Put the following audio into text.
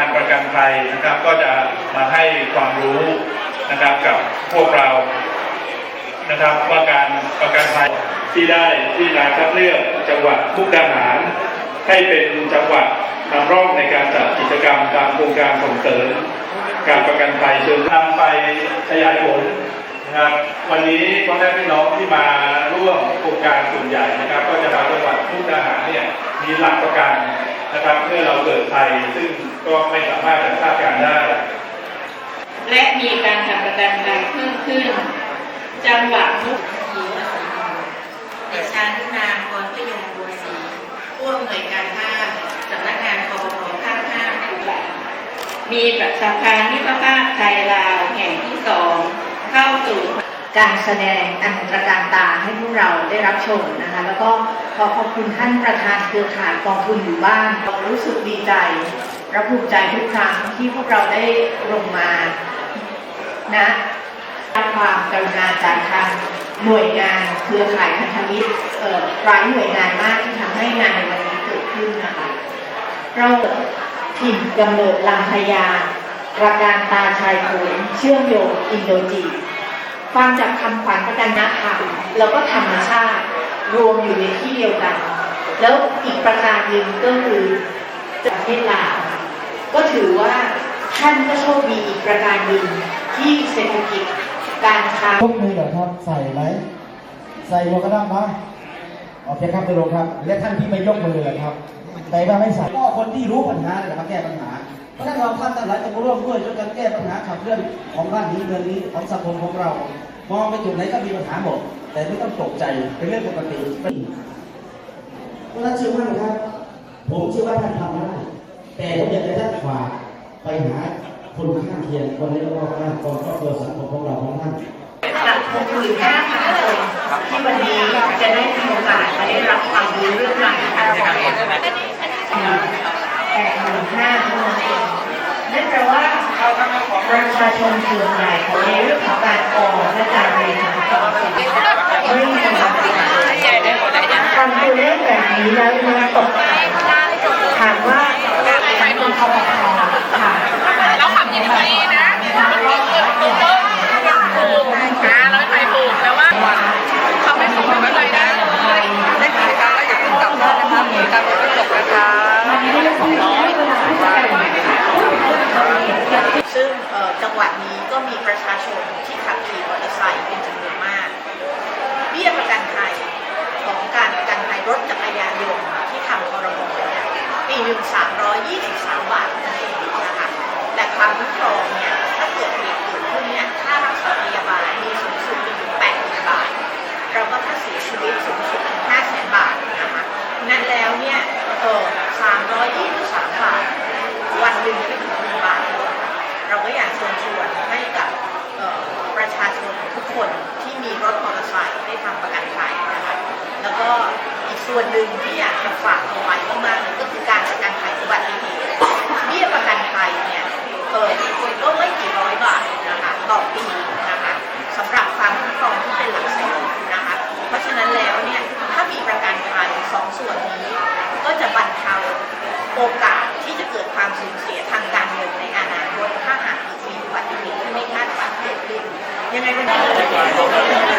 การประกันภัยนะครับ ก็จะมาให้ความรู้นะครับกับพวกเรานะครับว่าการประกันภัยที่ได้ที่นาคัดเลือกจังหวัดมุกดาหาร ให้เป็นจังหวัดนำร่องในการจัดกิจกรรมตามโครงการส่งเสริมการประกันภัยเชิงนำไปขยายผลนะครับวันนี้พ่อแม่พี่น้องที่มาร่วมโครงการส่วนใหญ่นะครับ ก็จะมาจังหวัดมุกดาหารเนี่ยมีหลักประกัน นะครับเมื่อเราเกิดภัยซึ่งก็ไม่สามารถจะคาดการได้ และมีการทำประกันภัยเพิ่มขึ้น จังหวัดมุกทีวสีทองดิฉันนางพรพยงบัวศรีผู้อำนวยการภาคสำนักงานคอปพภาคห้าอุบลมีประสภารนิพภาพไทยลาวแห่งที่สองเข้าสู่ การแสดงอันตระการตาให้พวกเราได้รับชมนะคะ แล้วก็ขอขอบคุณท่านประธานเครือข่ายกองทุนอยู่บ้านเรารู้สึกดีใจและภูมิใจทุกครั้งที่พวกเราได้ลงมานะความกรุณาจากทางหน่วยงานเครือข่ายพันธมิตรหลายหน่วยงานมากที่ทำให้งานในวันนี้เกิดขึ้นนะคะเราถิ่นกำเนิดลำพญาประการตาชายโขนเชื่อมโยงอินโดจีน ฟังจากคำขวัญประกันนธรรมแล้วก็ธรรมชาติรวมอยู่ในที่เดียวกัน แล้วอีกประการหนึ่งก็คือประเทศลาวก็ถือว่าท่านก็โชคดีอีกประการหนึ่งที่เศรษฐกิจการค้ายกมือเหรอครับใส่ไหมใส่หมวกกันน็อกไหมโอเคครับไปลงครับ และท่านที่ไม่ยกมือเหรอครับแต่ว่าไม่ใส่ก็คนที่รู้ปัญหาเนี่ยมาแก้ปัญหา พราะฉะนั้นเราท่านทั้งหลายจะมาร่วมด้วยช่วยกันแก้ปัญหาขับเคลื่อนของบ้านนี้เมืองนี้ของสังคมของเรา มองไปจุดไหนก็มีปัญหาหมด แต่ไม่ต้องตกใจเป็นเรื่องปกติเพราะฉะนั้นเชื่อมั่นครับ ผมเชื่อว่าท่านทำได้แต่ผมอยากให้ท่านฝากไปหาคนข้างเคียงคนในรอบข้างกองครอบครัวสังคมของเราของท่านจาก65,000คนที่วันนี้จะได้มีโอกาสมาได้รับความรู้เรื่องราวของการจัดการแปดหมื่นห้าเท่านั้ นั่นแปลว่าเรากำลังของประชาชนส่วนใหญ่ในเรื่องของการออกและการบริหารกองทุนไม่มีความสำตัวเลขแบบนี้แล้วมันตกใจถามว่าการเป็นคอปพค่ะ เราขับยินดีนะถูกถูกต้องถูกนะเราไปถูกแต่ว่าเขาไม่ส่งไม่เลยนะได้กิจกรรมแล้วอย่าเพิ่งกลับบ้านนะคะกิจกรรมยังไม่จบนะคะ ซึ่งเอ่อจังห วัดนี้ก็มีประชาชนที่ขับขี่มอเตอร์ไซค์เป็นจำนวนมากเบี้ยประกันภัยของการประกันภัยรถจักรยานยนต์ที่ทำพรบเนี่ยปีหนึ่งสามร้อยยี่สิบสามบาทนั่นเองนะคะแต่ความคุ้มครองเนี่ยถ้าเกิดเหตุเกิดขึ้นเนี่ยค่ารักษาพยาบาลมีสูงสุดถึงแปดหมื่นบาทเราก็ถ้าเสียชีวิตสูงสุดถึงห้าแสนบาทนะคะนั่นแล้วเนี่ยเออสามร้อยยี่สิบสามบาทวันหนึ่ง ส่วนหนึ่งที่อยากจะฝากเอาไว้มากๆก็คือการประกันภัยอุบัติเหตุเบี้ยประกันภัยเนี่ยเปิดคนก็ไม่กี่ร้อยบาทนะคะต่อปีนะคะสำหรับความคุ้มครองที่เป็นหลักแสนนะคะเพราะฉะนั้นแล้วเนี่ยถ้ามีประกันภัยสองส่วนนี้ ก็จะบรรเทาโอกาสที่จะเกิดความสูญเสียทางการเงินในอนาคตถ้าหากมีอุบัติเหตุที่ไม่คาดฝันเกิดขึ้นยังไงวันนี้